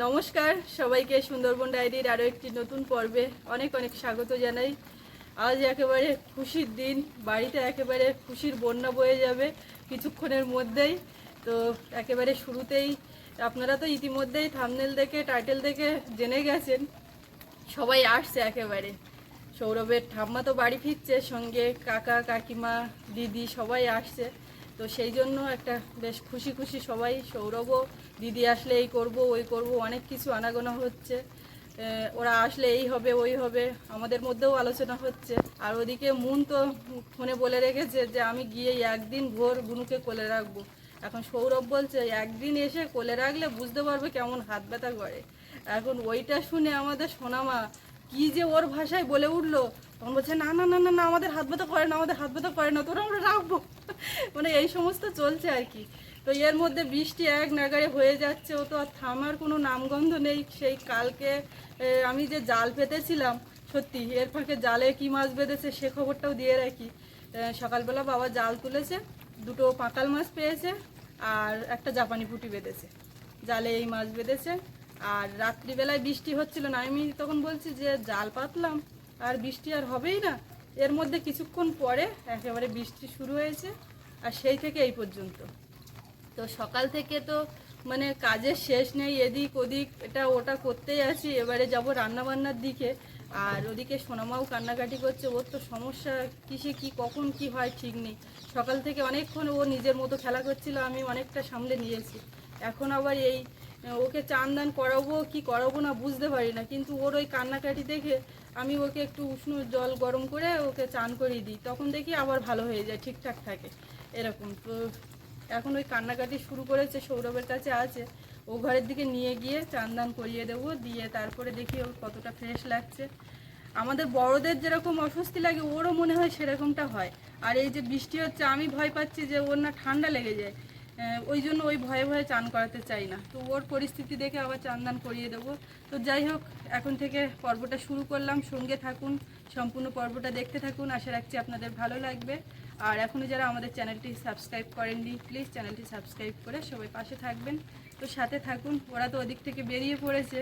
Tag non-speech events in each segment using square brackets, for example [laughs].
নমস্কার, সবাইকে সুন্দরবন ডায়েরির আরও একটি নতুন পর্বে অনেক অনেক স্বাগত জানাই। আজ একেবারে খুশির দিন, বাড়িতে একেবারে খুশির বন্যা বয়ে যাবে কিছুক্ষণের মধ্যেই। তো একেবারে শুরুতেই, আপনারা তো ইতিমধ্যেই থামনেল দেখে টাইটেল দেখে জেনে গেছেন, সবাই আসছে একেবারে। সৌরভের ঠাম্মা তো বাড়ি ফিরছে, সঙ্গে কাকা, কাকিমা, দিদি সবাই আসছে। তো সেই জন্য একটা বেশ খুশি খুশি সবাই, সৌরভও দিদি আসলে এই করব, ওই করব, অনেক কিছু আনাগোনা হচ্ছে। ওরা আসলে এই হবে, ওই হবে, আমাদের মধ্যেও আলোচনা হচ্ছে। আর ওদিকে মুন তো ফোনে বলে রেখেছে যে, আমি গিয়ে একদিন ভোর বুনুকে কোলে রাখব। এখন সৌরভ বলছে, একদিন এসে কোলে রাখলে বুঝতে পারবে কেমন হাত ব্যথা করে। এখন ওইটা শুনে আমাদের সোনামা কি যে ওর ভাষায় বলে উঠল, তখন বলছে, না না না না না, আমাদের হাত ব্যথা করে না, আমাদের হাত ব্যথা করে না, তোরা আমরা রাখব। মানে এই সমস্ত চলছে আর কি। তো এর মধ্যে বৃষ্টি এক নাগারে হয়ে যাচ্ছে, ও তো আর থামার কোনো নামগন্ধ নেই। সেই কালকে আমি যে জাল পেতেছিলাম, সত্যি, এর ফাঁকে জালে কি মাছ বেঁধেছে সে খবরটাও দিয়ে রাখি। সকালবেলা বাবা জাল তুলেছে, দুটো পাঁকাল মাছ পেয়েছে, আর একটা জাপানি পুঁটি বেঁধেছে। জালে এই মাছ বেঁধেছে, আর রাত্রিবেলায় বৃষ্টি হচ্ছিল না। আমি তখন বলছি যে, জাল পাতলাম, আর বৃষ্টি আর হবেই না। এর মধ্যে কিছুক্ষণ পরে একেবারে বৃষ্টি শুরু হয়েছে, আর সেই থেকে এই পর্যন্ত। তো সকাল থেকে তো মানে কাজের শেষ নেই, এদিক ওদিক এটা ওটা করতেই আছি। এবারে যাব রান্না বান্নার দিকে। আর ওদিকে সোনামাও কান্নাকাটি করছে, ওর তো সমস্যা কিসে কি, কখন কি হয় ঠিক নেই। সকাল থেকে অনেকক্ষণ ও নিজের মতো খেলা করছিল, আমি অনেকটা সামলে নিয়েছি। এখন আবার এই, ওকে চান দান করাবো কি করাবো না বুঝতে পারি না, কিন্তু ওর ওই কান্নাকাটি দেখে আমি ওকে একটু উষ্ণ জল গরম করে ওকে চান করিয়ে দিই। তখন দেখি আবার ভালো হয়ে যায়, ঠিকঠাক থাকে, এরকম। তো এখন ওই কান্নাকাটি শুরু করেছে, সৌরভের কাছে আছে। ও ঘরের দিকে নিয়ে গিয়ে চান দান করিয়ে দেবো, দিয়ে তারপরে দেখি ওর কতটা ফ্রেশ লাগছে। আমাদের বড়দের যেরকম অস্বস্তি লাগে, ওরও মনে হয় সেরকমটা হয়। আর এই যে বৃষ্টি হচ্ছে, আমি ভয় পাচ্ছি যে ওর না ঠান্ডা লেগে যায়। ওই জন্য ওই ভয়ে ভয়ে চান করাতে চাই না। তো ওর পরিস্থিতি দেখে আবার চান দান করিয়ে দেবো। তো যাই হোক, এখন থেকে পর্বটা শুরু করলাম। সঙ্গে থাকুন, সম্পূর্ণ পর্বটা দেখতে থাকুন। আশা রাখছি আপনাদের ভালো লাগবে। আর এখনও যারা আমাদের চ্যানেলটি সাবস্ক্রাইব করেননি প্লিজ চ্যানেলটি সাবস্ক্রাইব করে সবাই পাশে থাকবেন। তো সাথে থাকুন, ওরা তো ওদিক থেকে বেরিয়ে পড়েছে।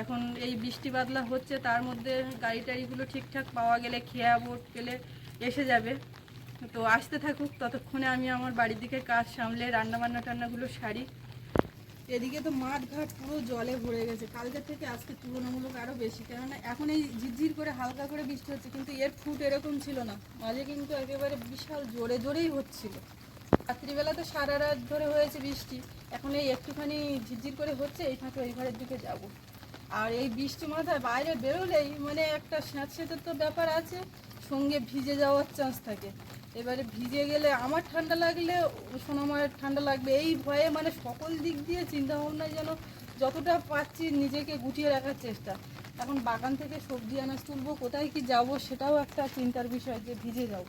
এখন এই বৃষ্টি বাদলা হচ্ছে, তার মধ্যে গাড়ি টাড়িগুলো ঠিকঠাক পাওয়া গেলে খেয়া বোট পেলে এসে যাবে। তো আসতে থাকুক, ততক্ষণে আমি আমার বাড়ির দিকে কাজ সামলে রান্না বান্না টান্নাগুলো সারি। এদিকে তো মাঠ ঘাট পুরো জলে ভরে গেছে। কালকের থেকে আজকে তুলনামূলক আরও বেশি। কেননা এখন এই ঝিরঝির করে হালকা করে বৃষ্টি হচ্ছে, কিন্তু এর ফুট এরকম ছিল না। মাঝে কিন্তু একেবারে বিশাল জোরে জোরেই হচ্ছিল। রাত্রিবেলা তো সারা রাত ধরে হয়েছে বৃষ্টি। এখন এই একটুখানি ঝিরঝির করে হচ্ছে, এই ফাঁকে ওই ঘরের দিকে যাব। আর এই বৃষ্টি মাথায় বাইরে বেরোলেই মানে একটা স্যাঁতস্যাঁতের তো ব্যাপার আছে, সঙ্গে ভিজে যাওয়ার চান্স থাকে। এবারে ভিজে গেলে আমার ঠান্ডা লাগলে সোনামায়ের ঠান্ডা লাগবে। এই ভয়ে মানে সকল দিক দিয়ে চিন্তা ভাবনা যেন যতটা পাচ্ছি নিজেকে গুটিয়ে রাখার চেষ্টা। এখন বাগান থেকে সবজি আনাজ তুলবো, কোথায় কি যাব সেটাও একটা চিন্তার বিষয় যে ভিজে যাব।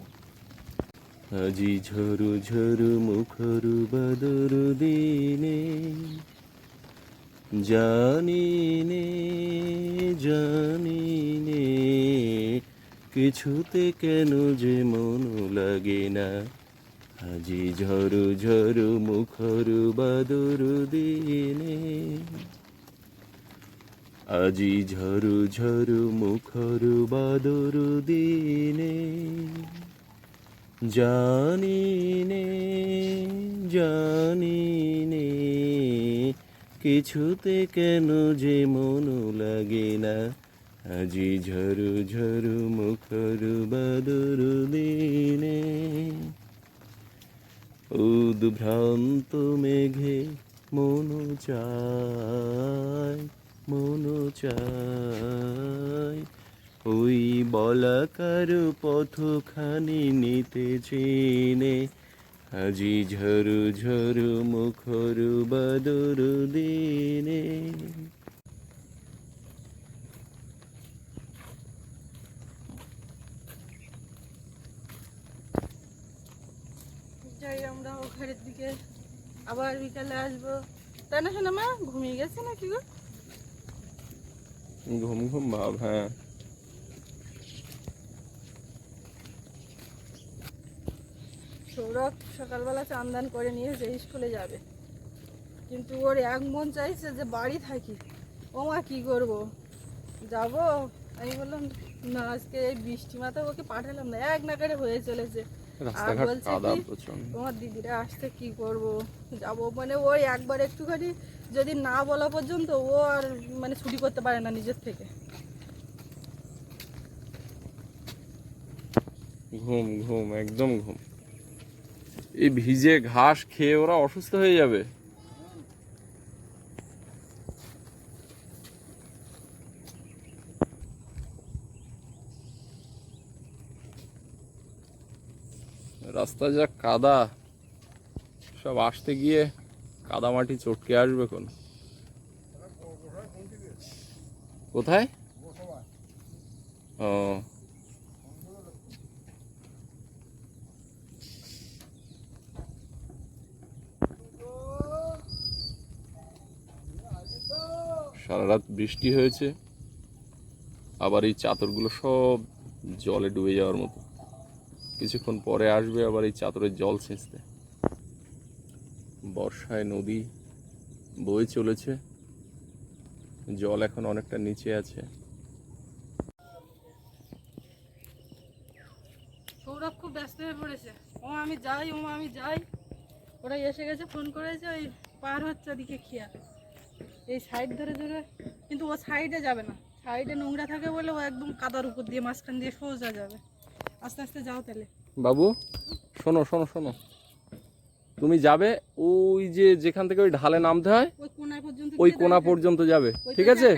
আজি ঝরু ঝরু মুখরু বদর দিনে জানি নে জানি নে কিছুতে কেন যে মন লাগে না? আজি ঝরু ঝরু মুখরু বদর দিনে। আজি ঝরু ঝরু মুখরু বদর দিনে। জানি নে জানি নে কিছুতে কেন যে মন লাগে না? আজি ঝরু ঝরু মুখরু বাদর দিনে উদ্ভ্রান্ত মেঘে মন চায় মন চায়। ওই বলাকার পথখানি নিতে চেনে, আজি ঝরু ঝরু মুখরু বাদর দিনে যাই আমরা ও ঘরের দিকে আবার বিকালে আসব। তাই না শোনা মা ঘুমিয়ে গেছে নাকি গো? ঘুম ঘুম ভাব হ্যাঁ। সৌরভ সকালবেলা চান দান করে নিয়ে যে স্কুলে যাবে। কিন্তু ওর এক মন চাইছে যে বাড়ি থাকি। ও মা কী করব? যাব? আমি বললাম না আজকে এই বৃষ্টি মাথায় ওকে পাঠালাম না। এক নাগারে হয়ে চলেছে। রাস্তাঘাট কাদা প্রচণ্ড তোমার দিদিরা আসতে কি করব? যাব। মানে ওই একবার একটুখানি যদি না বলা পর্যন্ত ও আর মানে ছুটি করতে পারে না নিজের থেকে। ঘুম ঘুম একদম ঘুম। এই ভিজে ঘাস খেয়ে ওরা অসুস্থ হয়ে যাবে। রাস্তা যা কাদা। সব আসতে গিয়ে কাদা মাটি চটকে আসবে কোন কোথায়? ও। সারা রাত বৃষ্টি হয়েছে। আবার এই চাদরগুলো সব জলে ডুবে যাওয়ার মতো। কিছুক্ষণ পরে আসবে আবার এই চাদরের জল ছেঁচতে। বর্ষায় নদী বয়ে চলেছে। জল এখন অনেকটা নিচে আছে। সৌরভ খুব ব্যস্ত হয়ে পড়েছে। ও আমি যাই, ও আমি যাই। ওরা এসে গেছে, ফোন করেছে, ওই পার হচ্ছে ওদিকে খেয়া এই সাইড ধরে ধরে, কিন্তু ও সাইডে যাবে না। সাইডে নোংরা থাকে বলে ও একদম কাদার উপর দিয়ে, মাঝখান দিয়ে সোজা যাবে। আস্তে আস্তে যাও তাহলে। বাবু শোনো শোনো শোনো। তুমি যাবে ওই যে যেখান থেকে ওই ঢালে নামতে হয় ওই কোনা পর্যন্ত যাবে ঠিক আছে?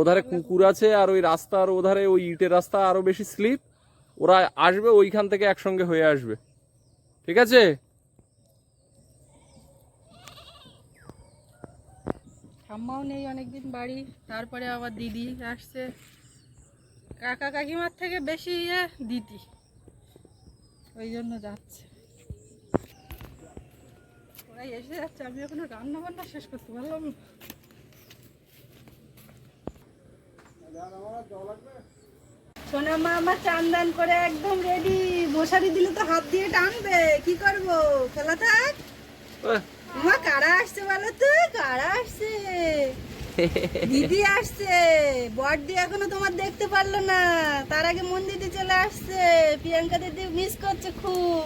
ওধারে কুকুর আছে আর ওই রাস্তার ওধারে ওই ইটের রাস্তা আরও বেশি স্লিপ। ওরা আসবে ওইখান থেকে একসঙ্গে হয়ে আসবে। ঠিক আছে? ঠাম্মাও নেই অনেকদিন বাড়ি তারপরে আবার দিদি আসছে। কাকা কাকিমার থেকে বেশি ইয়ে দিদি ওই জন্য যাচ্ছে। ওরাই এসে যাচ্ছে আমি এখনও রান্না বান্না শেষ করতে পারলাম। সোনা মা আমার চান্দান করে একদম রেডি মশারি দিলে তো হাত দিয়ে টানবে কি করব? খেলা থাক। মা কারা আসছে বলো তো? কারা আসছে? দিদি আসছে। বড়দি এখনও তোমার দেখতে পারল না। তার আগে মন দিদি চলে আসছে। প্রিয়াঙ্কা দিদি মিস করছে খুব।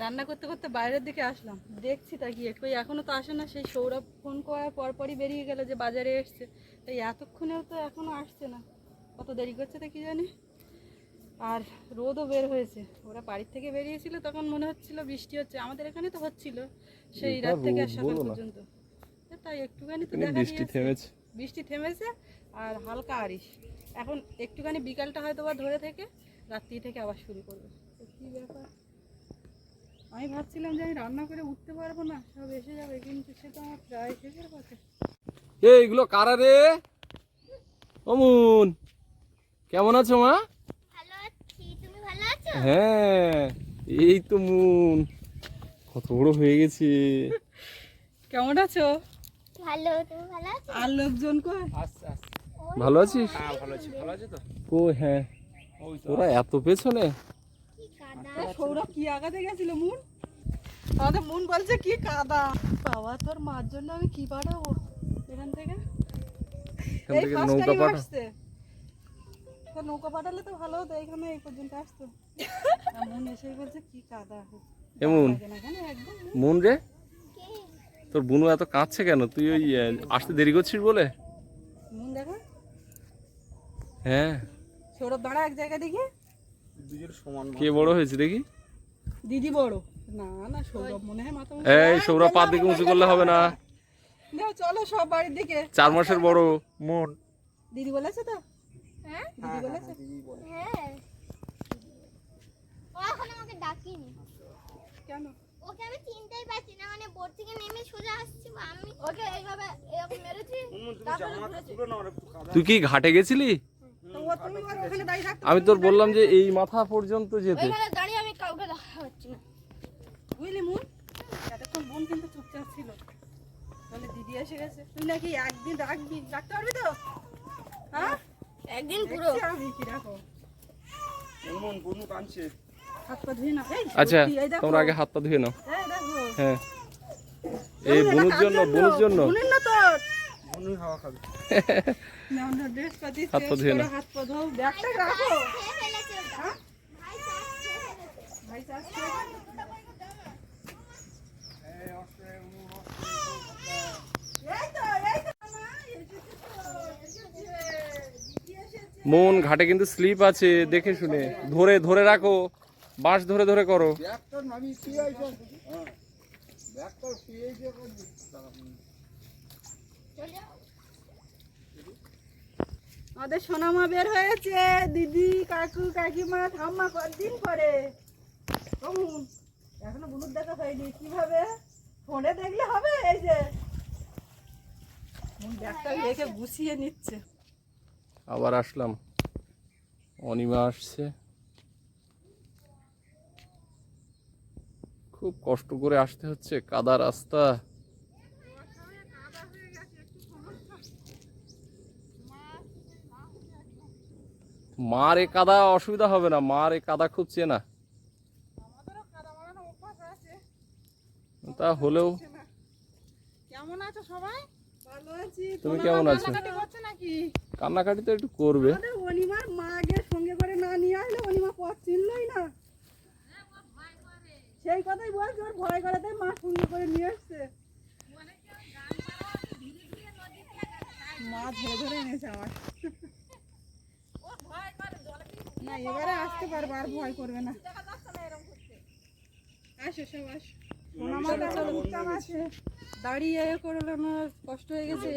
রান্না করতে করতে বাইরের দিকে আসলাম। দেখছি তাকিয়ে কই, এখনও তো আসে না। সেই সৌরভ ফোন করার পরপরই বেরিয়ে গেল যে বাজারে এসছে। তাই এতক্ষণেও তো এখনও আসছে না। কত দেরি করছে তা কি জানি? আর রোদও বের হয়েছে। ওরা বাড়ির থেকে বেরিয়েছিল তখন মনে হচ্ছিল বৃষ্টি হচ্ছে। আমাদের এখানে তো হচ্ছিল সেই রাত থেকে আর সকাল পর্যন্ত। তাই একটুখানি তো দেখা বৃষ্টি থেমেছে। বৃষ্টি থেমেছে আর হালকা আরিশ। এখন একটুখানি বিকালটা হয়তো বা ধরে থেকে রাত্রি থেকে আবার শুরু করবে। তো কী ব্যাপার? আমি ভাবছিলাম যে আমি রান্না করে উঠতে পারব না সব এসে যাবে কিন্তু সে তো আমার প্রায় শেষের পথে। এ এগুলো কারা রে? অমুন। কেমন আছো মা ভালো আছি তুমি ভালো আছো হ্যাঁ এই তো মুন। কত বড় হয়ে গেছে। কেমন আছো? ভালো তুমি ভালো আছো? আর লোকজন কই ভালো আছিস? ও হ্যাঁ। তোরা এত পেছনে? কি কাদা এ, সৌরভ কি আগাতে গেছিল মুন? আমাদের মুন বলছে কি কাদা। বাবা তোর মার জন্য আমি কি পাঠাবো? এখান থেকে? এই ফার্স্ট নৌকা টাইম আসছে। তো নৌকা পাঠালে তো ভালো হতো এখানে এই পর্যন্ত আসতো। মুন এসেই বলছে কি কাদা এমন লাগে না কেন? একদম মন। রে? তোর বুনু এত কাঁদছে কেন? তুই ওই আসতে দেরি করছিস বলে? মুন দেখো। হ্যাঁ। সৌরভ দাঁড়া এক জায়গায় দেখি। কে বড় হয়েছে দেখি? দিদি বড়। না না সৌরভ মনে হয় মাথা এই সৌরভ পা দিকে উঁচু করলে হবে না। না চলো সব বাড়ির দিকে। চার মাসের বড়। মন দিদি বলেছে তো? হ্যাঁ? দিদি বলেছে? হ্যাঁ। ও এখন আমাকে ডাকিনি। কেন? ওকে আমি চিনতেই পারছি না মানে বোর্ড থেকে নেমে সোজা আসছি আমি ওকে এইভাবে এরকম মেরেছি তুই কি ঘাটে গেছিলি? আমি তোর বললাম যে এই মাথা পর্যন্ত যেতে। দাঁড়িয়ে আমি কাউকে দেখা না। বুঝলি মুন? এতক্ষণ বোন কিন্তু চুপচাপ ছিল। তাহলে দিদি এসে গেছে। তুই নাকি একদিন রাখবি রাখতে পারবি তো? হ্যাঁ? একদিন পুরো আমি কি রাখো অনুমন বনু টানছে হাত পা ধুয়ে না এই আচ্ছা। তোমরা আগে হাত পা ধুয়ে নাও দেখো হ্যাঁ এই বুনুর জন্য বুনুর জন্য বুনুর না তোর বনু হাওয়া খাবে না না ড্রেস পাতি হাত পা ধুয়ে নাও। হাত পা ধোও ব্যাগটা রাখো চাষ ভাই চাষ খেয়ে এই তো এই তো না এসেছে তো এসেছে দিদি এসেছে মন ঘাটে কিন্তু স্লিপ আছে দেখে শুনে। ধরে ধরে রাখো বাঁশ ধরে ধরে করো। আমাদের সোনামা বের হয়েছে। দিদি কাকু কাকিমা ঠাম্মা কদিন পরে? এখনও বুনুর দেখা হয়নি। কীভাবে? ফোনে দেখলে হবে এই যে। ব্যাগটা রেখে গুছিয়ে নিচ্ছে। আবার আসলাম। অনিমা আসছে। খুব কষ্ট করে আসতে হচ্ছে, কাদা রাস্তা। মার এ কাদা, অসুবিধা হবে না, মার এ কাদা খুব চেনা। তা হলেও কেমন আছো সবাই? তুমি কেমন আছো? কান্নাকাটি তো একটু করবে। অনিমার মাকে সঙ্গে করে না নিয়ে আসলে অনিমা পথ চিনলই না। সেই কথাই বলছি ওর ভয় করাতে মা সঙ্গে করে নিয়ে এসছে। মা ধরে ধরে এনেছে আমার না এবারে আসতে পারবে আর ভয় করবে না। আসো সব আসো। আমার কাছে চুপচাপ আছে। দাঁড়িয়ে এ করল না কষ্ট হয়ে গেছে।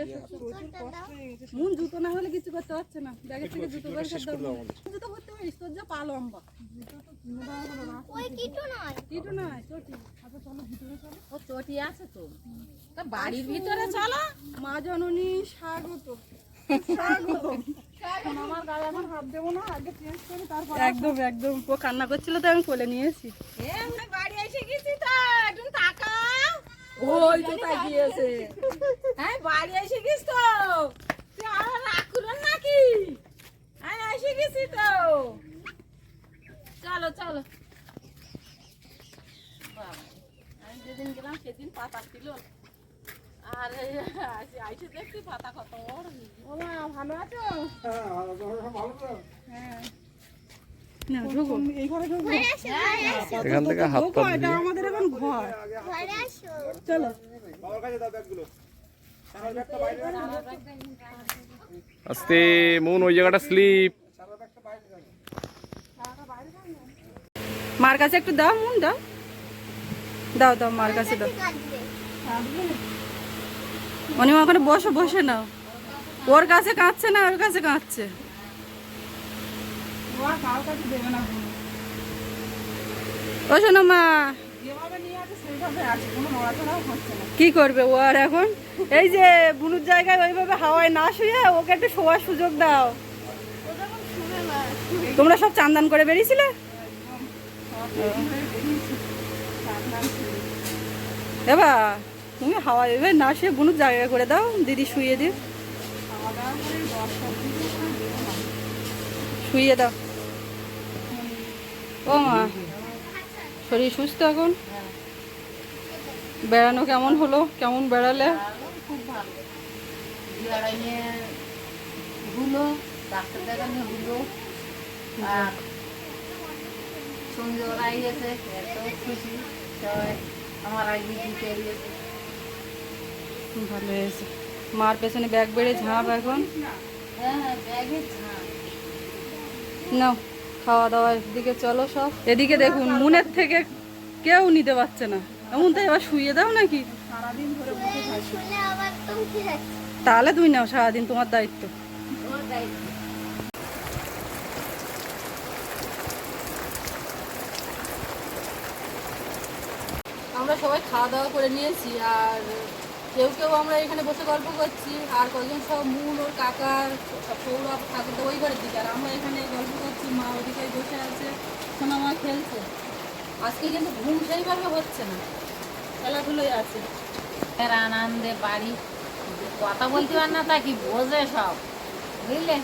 মন জুতো না হলে কিছু করতে পারছে না। ব্যাগের থেকে জুতো বের করতে জুতো করতে পারিস তোর যা পা লম্বা। কিটু নয় চটি। আচ্ছা চলো ভিতরে চলো। ও চটি আছে তো। তা বাড়ির ভিতরে চলো। মা জননী স্বাগত। স্বাগত। আমার গায়ে এখন হাত দেবো না আগে চেঞ্জ করি তারপর একদম একদম। ও কান্না করছিল তো আমি কোলে নিয়েছি এ বাড়ি এসে গেছি তো একটু তাকাও ওই তো তাকিয়েছে হ্যাঁ বাড়ি এসে গেছিস তো। তুই আর রাগ নাকি? আমি এসে গেছি তো। চলো চলো। বাবা, আমি যেদিন গেলাম সেদিন পাতা ছিল। আর এই আইসে- আইসে দেখছি পাতা কত বড় হয়েছে। ও মা ভালো আছো হ্যাঁ ভালো তো হ্যাঁ না ঢুকো এই ঘরে ঢুকো ঘরে আসো ঘরে আসো এখান থেকে হাত ঢুকো পা এটা ধুয়ে আমাদের এখন ঘর। ঘরে আসো। চলো। বাবার কাছে দাও ব্যাগগুলো। সারা ব্যাগটা বাইরে রাখো। আস্তে মন ওই জায়গাটা স্লিপ সারা ব্যাগটা বাইরে রাখো। মার কাছে একটু দাও মন দাও। দাও দাও মার কাছে দাও। কাঁদবে? অনিমা ওখানে বসে বসে নাও। ওর কাছে কাঁদছে না ওর কাছে কাঁদছে। ও শোনো মা। কি করবে ও আর এখন? এই যে বুনুর জায়গায় ওইভাবে হাওয়ায় না শুয়ে ওকে একটু শোয়ার সুযোগ দাও। তোমরা সব চান্দান করে বেরিয়েছিলে? দেবা তুমি হাওয়া এভাবে না শুয়ে বুনুর জায়গা করে দাও, দিদি শুয়ে দিও শুয়ে দাও। ও মা, শরীর সুস্থ এখন? বেড়ানো কেমন হলো? কেমন বেড়ালে? আমার আগে ভালো হয়েছে। মার পেছনে ব্যাগ বেড়ে ঝাঁপ এখন। হ্যাঁ হ্যাঁ নাও খাওয়া দাওয়ার দিকে চলো সব। এদিকে দেখুন মনের থেকে কেউ নিতে পারছে না। এমন তো এবার শুয়ে দাও নাকি? আবার তাহলে তুমি নাও সারাদিন তোমার দায়িত্ব। আমরা সবাই খাওয়া দাওয়া করে নিয়েছি আর কেউ কেউ আমরা এখানে বসে গল্প করছি, আর কয়েকজন সব মূল, ওর কাকার সৌরভ ঠাকুর ওই ঘরের দিকে। আর আমরা এখানে গল্প করছি, মা ওদিকে বসে আছে, সোনা মা খেলছে। আজকে কিন্তু ঘুম সেইভাবে হচ্ছে না। খেলাধুলোই আছে। আনন্দে বাড়ি। কথা বলতে পার না তা কি বোঝে সব? বুঝলে?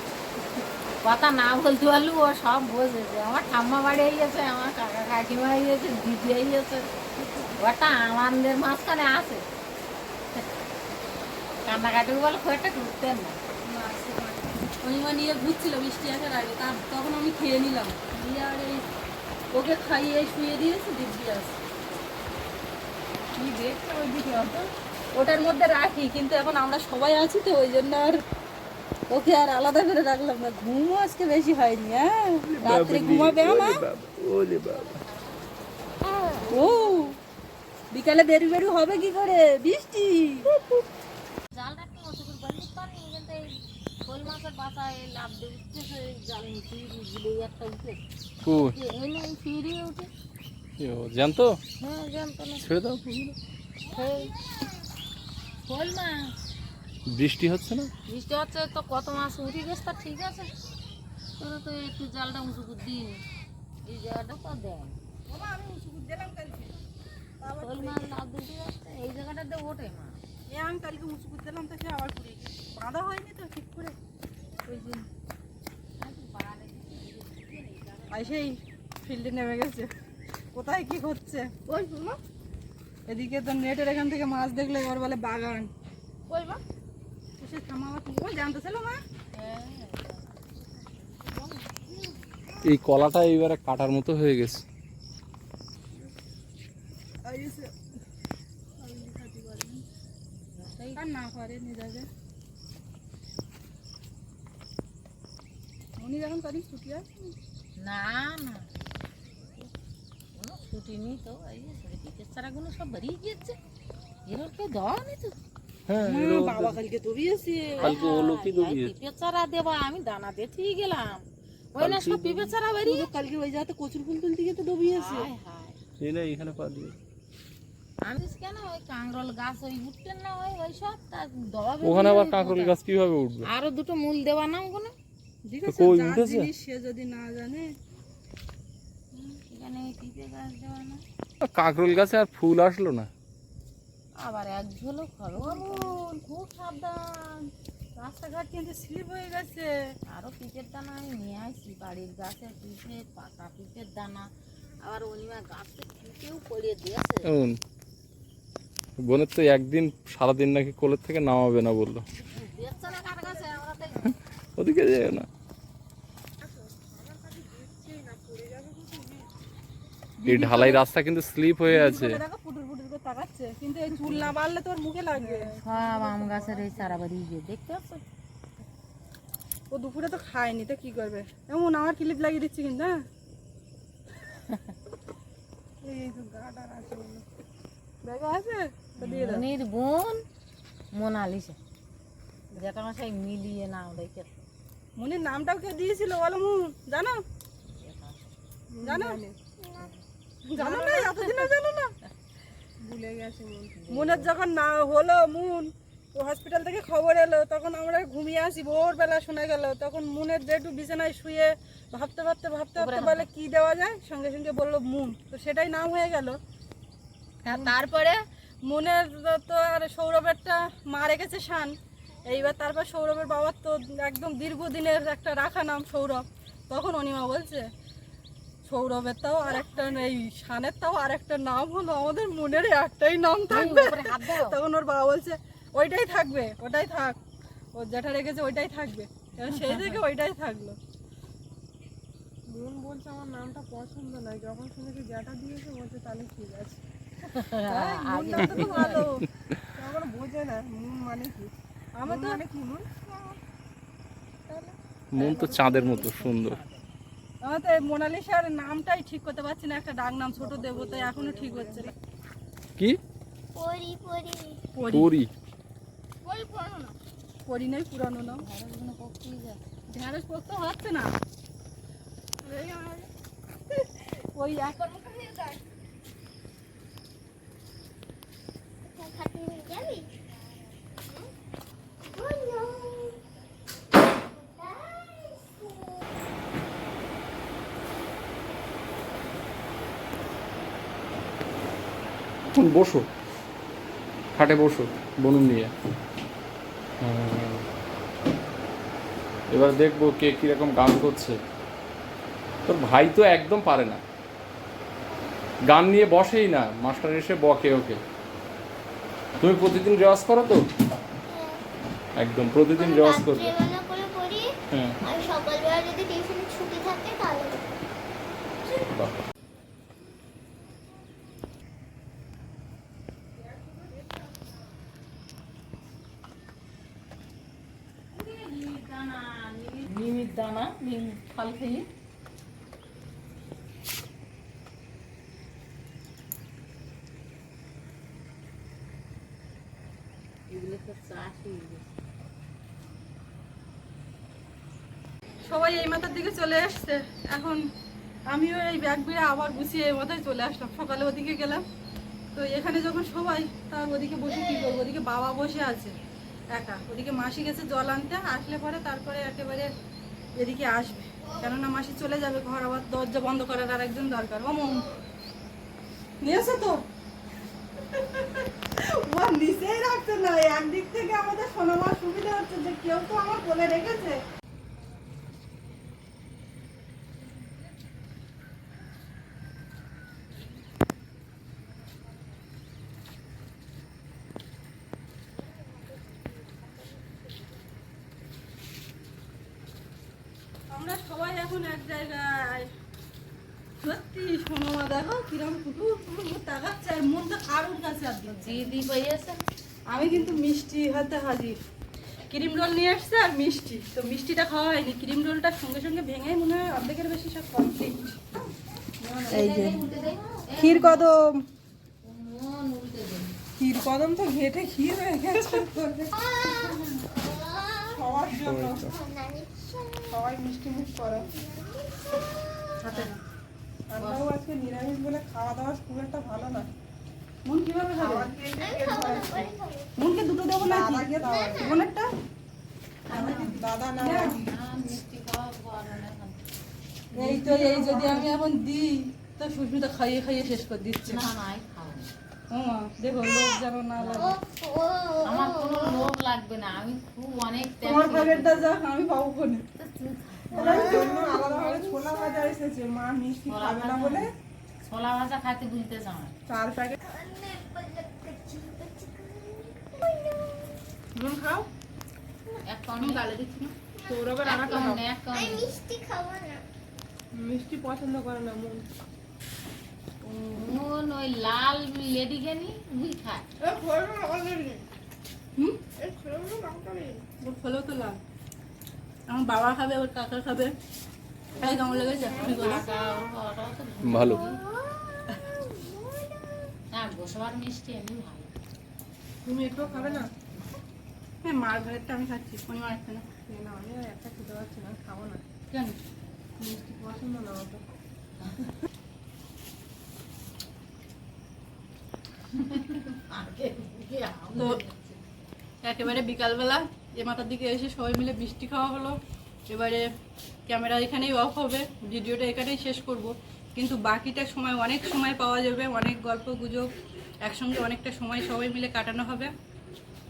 কথা না বলতে পারলেও ও সব বোঝে যে আমার ঠাম্মা বাড়ি গেছে, আমার কাকা কাকিমা গেছে, দিদি গেছে। ওটা আনন্দের মাঝখানে আছে। কান্নাকাটি বলে খুব একটা ঘুরতেন না। অনিমা নিয়ে ঘুরছিল বৃষ্টি আসার আগে। তার তখন আমি খেয়ে নিলাম। নিয়ে আর এই ওকে খাইয়ে শুয়ে দিয়েছি দিব্যি আছে। কি দেখছে ওই দিকে অত? ওটার মধ্যে রাখি কিন্তু এখন আমরা সবাই আছি তো ওই জন্য আর ওকে আর আলাদা করে রাখলাম না। ঘুমও আজকে বেশি হয়নি হ্যাঁ? রাত্রে ঘুমাবে আমার? ও বিকালে দেরি বেরু হবে কি করে? বৃষ্টি জালটা একটু মতো করে বাড়ি পারনি কিন্তু এই শোল মাছের বাসায় লাভ দিয়ে উঠতেছে এই জাল নিচে একটা উঠে। কই? এনে এই ফিরিয়ে উঠে ও, জানতো হ্যাঁ জানতো না। ছেড়ে দাও। পুকুরে। শোল মাছ। বৃষ্টি হচ্ছে না? বৃষ্টি হচ্ছে তো কত মাছ উঠে গেছে তা ঠিক আছে। তোরা তো একটু জালটা উঁচু করে দিই এই জায়গাটা তো দেয় শোল মাছ লাভ দিতে যাচ্ছে এই জায়গাটাতে ওঠে মাছ। এ আমি কালকে মুছু করতে দিলাম তো সে আবার পুড়ে গেছে বাঁধা হয়নি তো ঠিক করে? ওই আর সেই ফিল্ডে নেমে গেছে। কোথায় কি হচ্ছে ওই শুনো এদিকে তো নেটের এখান থেকে মাছ দেখলে ওর বলে বাগান। ওই মা। সে থামা আমার কি? ও জানতে ছিল মা? এই কলাটা এইবারে কাটার মতো হয়ে গেছে। আর না করে নিয়ে উনি যখন কদিন ছুটি আছে না না। কোনো ছুটি নেই তো এই পিকের চারাগুলো সব বেরিয়ে গিয়েছে। এরকম কেউ দেওয়া নেই তো। হ্যাঁ বাবা কালকে তো কালকে ওলো কি এই পিঁপে দেবা আমি দানা দিয়ে গেলাম। ওই না সব পিঁপে চারা কালকে ওই জায়গাতে কচুর ফুল তুলতে গিয়ে তো ডুবিয়েছে হায় হায়। এই না এখানে পা দিয়ে। আমি কেন ওই কাঁকরোল গাছ ওই উঠতেন না ওই ওই সব তার দবা ওখানে আবার কাঁকরোল গাছ কীভাবে উঠবে? আরও দুটো মূল দেওয়া না ওখানে ঠিক তো আছে কই উঠেছে? সে যদি না জানে। এখানে এই পিঁপে গাছ দেওয়া না? কাঁকরোল গাছে আর ফুল আসলো না। আবার এক ঝোলক খরগোল খুব সাবধান। রাস্তাঘাট কিন্তু স্লিপ হয়ে গেছে। আরও পিঁপের দানা আমি নিয়ে আসছি। বাড়ির গাছের পিঁপে পাকা পিঁপের দানা। আবার অনিমা গাছে পিঁপেও পড়িয়ে দিয়েছে। বোনের তো একদিন সারাদিন নাকি কোলের থেকে নামাবে না বলল। দেখছে না কার কাছে আমরা ওদিকে যেও না। এই ঢালাই রাস্তা কিন্তু স্লিপ হয়ে আছে। দেখো কিন্তু এই চুল না বাড়লে তোর মুখে লাগবে। সব আম গাছের এই চারা বাড়িয়ে গিয়ে দেখতে পাচ্ছ? ও দুপুরে তো খায়নি তো কি করবে? এমন আমার ক্লিপ লাগিয়ে দিচ্ছি কিন্তু হ্যাঁ? এই তো গাটা আছে। দেখা আছে? তো দিয়ে দাও। মনির বোন মোনালিসা। যেটা মশাই মিলিয়ে নাম রেখে মনির নামটাও কে দিয়েছিল বলো মুন জানো? জানো? জানো না এতদিনও জানো না। ভুলে গেছে মনের যখন না হলো মুন ও হসপিটাল থেকে খবর এলো তখন আমরা ঘুমিয়ে আসি ভোরবেলা শোনা গেল তখন মুনের যেটু বিছানায় শুয়ে ভাবতে ভাবতে ভাবতে ভাবতে বলে কি দেওয়া যায়? সঙ্গে সঙ্গে বলল মুন। তো সেটাই নাম হয়ে গেল। আর তারপরে মুনের তো আর সৌরভেরটা মা রেখেছে শান। এইবার তারপর সৌরভের বাবার তো একদম দীর্ঘদিনের একটা রাখা নাম সৌরভ। তখন অনিমা বলছে সৌরভের তাও আর একটা এই শানের তাও আর একটা নাম হলো আমাদের মনের একটাই নাম থাকবে। তখন ওর বাবা বলছে ওইটাই থাকবে ওটাই থাক ওর যেটা রেখেছে ওইটাই থাকবে। সেই [laughs] থেকে ওইটাই থাকল। বোন বলছে আমার নামটা পছন্দ নয় যখন শুনেছি যেটা দিয়েছে বলছে তাহলে ঠিক আছে। [laughs] হ্যাঁ, নামটা তো ভালো। [laughs] তখন বোঝে না মুন মানে কি? আমার তো মানে কি মুন? মন তো চাঁদের মতো সুন্দর। আমার তো মোনালিসার নামটাই ঠিক করতে পারছি না একটা ডাক নাম ছোট দেবো তাই এখনও ঠিক হচ্ছে না। কি? পরি পরি। পরি। পরি। পরি পড়ো না পরি নেই পুরানো নাম। ঢ্যাঁড়স পোস্ত হচ্ছে না। ওই এখন যাবি বসো। খাটে বসো বনুন নিয়ে। এবার দেখব কে কীরকম গান করছে। তোর ভাই তো একদম পারে না। গান নিয়ে বসেই না, মাস্টার এসে বকে ওকে। তুমি প্রতিদিন রেওয়াজ করো তো? একদম প্রতিদিন রেওয়াজ করবে। হ্যাঁ। আর সকালবেলা যদি টিউশন ছুটি থাকে তাহলে। নিমির দানা নিম ফল খেয়ে এগুলো তো চাষই সবাই এই মাথার দিকে চলে আসছে। এখন আমিও এই ব্যাগ বিয়ে আবার গুছিয়ে এই মাথায় চলে আসলাম। সকালে ওদিকে গেলাম। তো এখানে যখন সবাই, তার ওদিকে বসে কী করব? ওদিকে বাবা বসে আছে একা। ওদিকে মাসি গেছে জল আনতে। আসলে পরে তারপরে একেবারে এদিকে আসবে। কেননা মাসি চলে যাবে ঘর। আবার দরজা বন্ধ করার আর একজন দরকার। ও মম নিয়েছো তো? ও নিচেই রাখছে না একদিক থেকে আমাদের শোনাবার সুবিধা হচ্ছে যে কেউ তো আমার বলে রেখেছে আমরা সবাই এখন এক জায়গায় সত্যি সোনামা দেখো কিরম কুটুর কুটুর তাকাচ্ছে আর মনটা কারোর কাছে আর দিচ্ছে দিদি পেয়েছে আমি কিন্তু মিষ্টি হাতে হাজির। ক্রিম রোল নিয়ে আসছে আর মিষ্টি। তো মিষ্টিটা খাওয়া হয়নি। ক্রিম রোলটা সঙ্গে সঙ্গে ভেঙে মনে হয় অর্ধেকের বেশি সব কমপ্লিট এই যে ক্ষীর কদম। ক্ষীর কদম তো ঘেটে ক্ষীর হয়ে গেছে। সবার জন্য। সবাই মিষ্টি মুখ করে। আমরাও আজকে নিরামিষ বলে খাওয়া দাওয়া খুব একটা ভালো না মন কীভাবে খাবে মনকে দুটো দেবো না বোনেরটা দাদা। এই তো এই যদি আমি এখন দিই তো সুস্মিতা খাইয়ে খাইয়ে শেষ করে দিচ্ছে। না না এই খাও না। ও মা দেখো লোক যেন না লাগে। আমার কোনো লোভ লাগবে না। আমি খুব অনেক তোমার ভাগেরটা যা আমি পাবো কোনে তো তুই আলাদাভাবে ছোলা ভাজা এসেছে। মা মিষ্টি খাবে না বলে ছোলা ভাজা খাইতে বুঝতে চাও চার প্যাকেট নুন খাও। এক গালে দিচ্ছি না। সৌরভের আর একটা খাও। এক কাউন আমি মিষ্টি খাব না। মিষ্টি পছন্দ করে না মন মন ওই লাল লেডি গেনি উই খায় হুম? ওর ফলেও তো লাভ আমার বাবা খাবে ওর কাকা খাবে। তাই কেমন লেগেছে? তো ভালো। না মিষ্টি এমনি ভালো। তুমি একটু খাবে না? হ্যাঁ মার ঘরেরটা আমি খাচ্ছি পরিমাণ একটা না। না আমি একটা খেতে পারছি না খাব না। কেন? মিষ্টি পছন্দ না অত। তো একেবারে বিকালবেলা এ মাথার দিকে এসে সবাই মিলে মিষ্টি খাওয়া হলো। এবারে ক্যামেরা এখানেই অফ হবে ভিডিওটা এখানেই শেষ করব। কিন্তু বাকিটা সময় অনেক সময় পাওয়া যাবে অনেক গল্প গুজব একসঙ্গে অনেকটা সময় সবাই মিলে কাটানো হবে।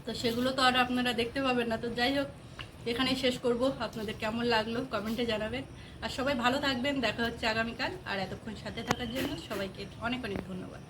তো সেগুলো তো আর আপনারা দেখতে পাবেন না। তো যাই হোক, এখানেই শেষ করব। আপনাদের কেমন লাগল কমেন্টে জানাবেন। আর সবাই ভালো থাকবেন। দেখা হচ্ছে আগামীকাল। আর এতক্ষণ সাথে থাকার জন্য সবাইকে অনেক অনেক ধন্যবাদ।